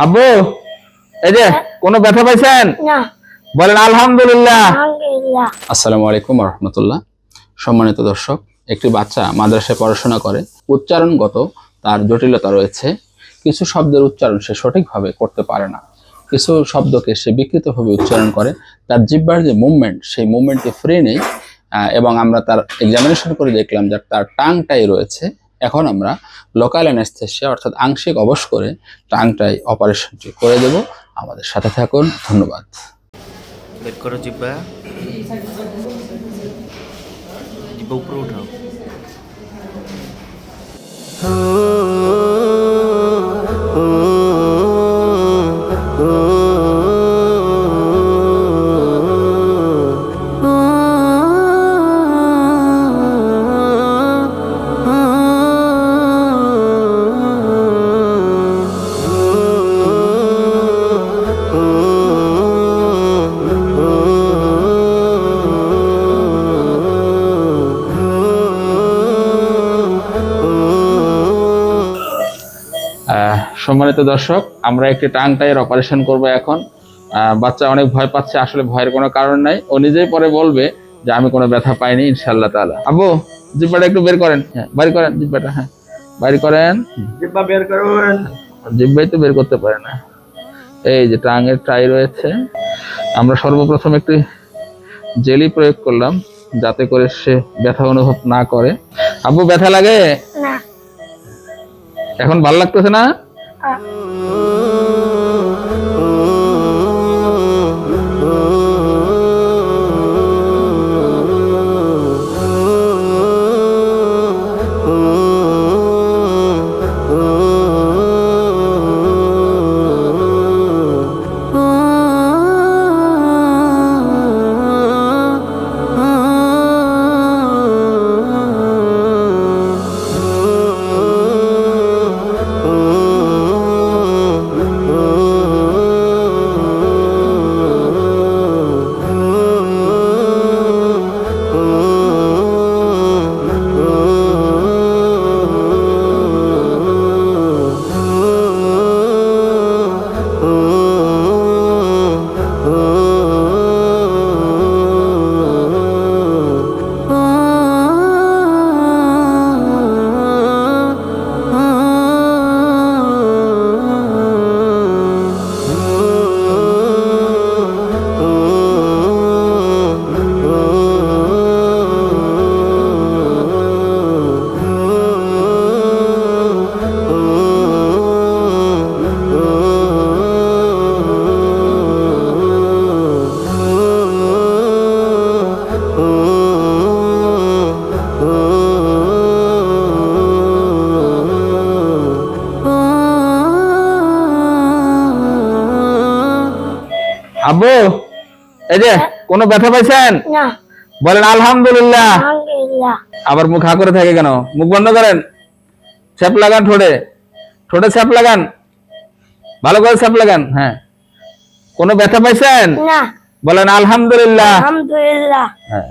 আব্বু এই যে কোনো ব্যথা পাইছেন? বলেন আলহামদুলিল্লাহ। আলহামদুলিল্লাহ। আসসালামু আলাইকুম রহমতুল্লাহ। সম্মানিত দর্শক একটি বাচ্চা মাদ্রাসায় পড়াশোনা করে। উচ্চারণগত তার জটিলতা রয়েছে। কিছু শব্দের উচ্চারণ সে সঠিকভাবে করতে পারে না। কিছু শব্দকে সে বিকৃতভাবে উচ্চারণ করে। তার জিব্বার যে মুভমেন্ট সেই মুভমেন্টটি ফ্রি নেই আহ, এবং আমরা তার এক্সামিনেশন করে দেখলাম যে তার টাংটাই রয়েছে। এখন আমরা লোকাল অ্যানেস্থেশিয়া অর্থাৎ আংশিক অবশ করে টাংটাই অপারেশনটি করে দেব। আমাদের সাথে থাকুন ধন্যবাদ। বের করো জিব্বা। জিব্বা উপরে উঠাও। সম্মানিত দর্শক আমরা একটি টাং টাইয়ের অপারেশন করব এখন। বাচ্চা অনেক ভয় পাচ্ছে আসলে ভয়ের কোনো কারণ নাই। ও নিজেই পরে বলবে যে আমি কোনো ব্যথা পাইনি ইনশাল্লাহ তাআলা। আবু জিব্বাটা একটু বের করেন। হ্যাঁ বাইর করেন জিব্বাটা হ্যাঁ। বাইর করেন। জিব্বা বের করুন। জিব্বাই তো বের করতে পারে না। এই যে টাঙের টাই রয়েছে। আমরা সর্বপ্রথম একটি জেলি প্রয়োগ করলাম যাতে করে সে ব্যথা অনুভব না করে। আব্বু ব্যথা লাগে? না। এখন ভালো লাগতেছে না? 嗯 Oh. আব্বু এই যে কোনো ব্যথা পাইছেন? না। বলেন আলহামদুলিল্লাহ। আবার মুখ হা করে থাকে কেন? মুখ বন্ধ করেন? স্যাপ লাগান ঠোঁটে। ঠোঁটে স্যাপ লাগান? ভালো করে স্যাপ লাগান হ্যাঁ। কোনো ব্যথা পাইছেন? না। বলেন আলহামদুলিল্লাহ। আলহামদুলিল্লাহ। হ্যাঁ।